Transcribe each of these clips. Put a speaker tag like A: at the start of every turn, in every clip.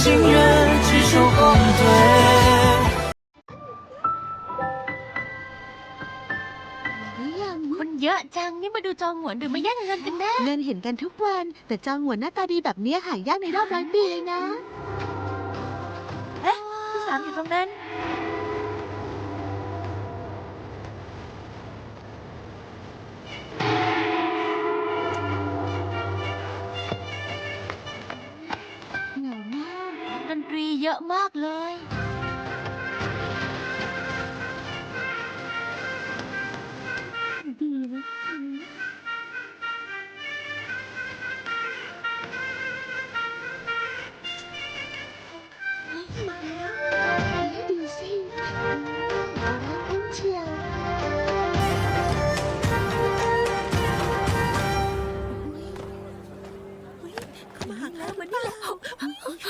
A: 心人只手后退。
B: หรือยัง
C: คนเยอะจังนี่มาดูจองหวนหรือมาแย่งเงินกันแน่
B: เงินเห็นกันทุกวัน แต่จองหวนหน้าตาดีแบบเนี้ยหายากในรอบร้อยปีเลยนะ
C: เอ๊ะพี่สามอยู่ตรงนั้น
B: เย
C: อะมากเลย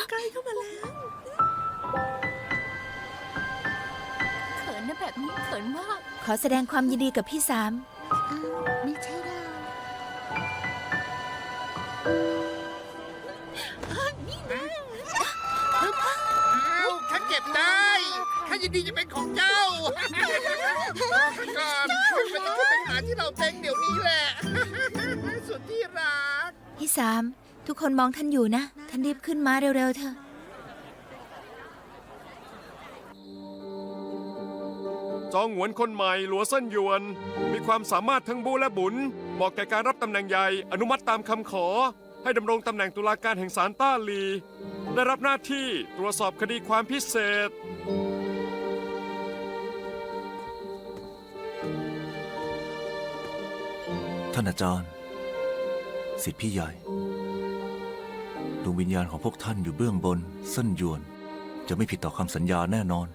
D: ใกล้เข้ามาแล้ว
C: เขินนะแบบนี้เขินมาก
E: ขอแสดงความยินดีกับพี่สาม
B: อ้าวไม่ใช่เรา
F: อ้าวข้าเก็บได้ข้ายินดีจะเป็นของเจ้าก่อนไม่ต้องขึ้นไปหาที่เราเต็งเดี๋ยวนี้แหละ สุดที่รัก
E: พี่สาม ทุกคนมองท่านอยู่นะ ท่านรีบขึ้นมาเร็วๆเถอะ
G: จองหวนคนใหม่หลัวเส้นหยวน มีความสามารถทั้งบูและบุญเหมาะแก่การรับตำแหน่งใหญ่ อนุมัติตามคำขอ ให้ดำรงตำแหน่งตุลาการแห่งศาลต้าลี ได้รับหน้าที่ตรวจสอบคดีความพิเศษ
H: ท่านอาจารย์ สิทธิพี่ใหญ่ ดวงวิญญาณของพวกท่านอยู่เบื้องบนเส้นยวน จะไม่ผิดต่อคำสัญญาแน่นอน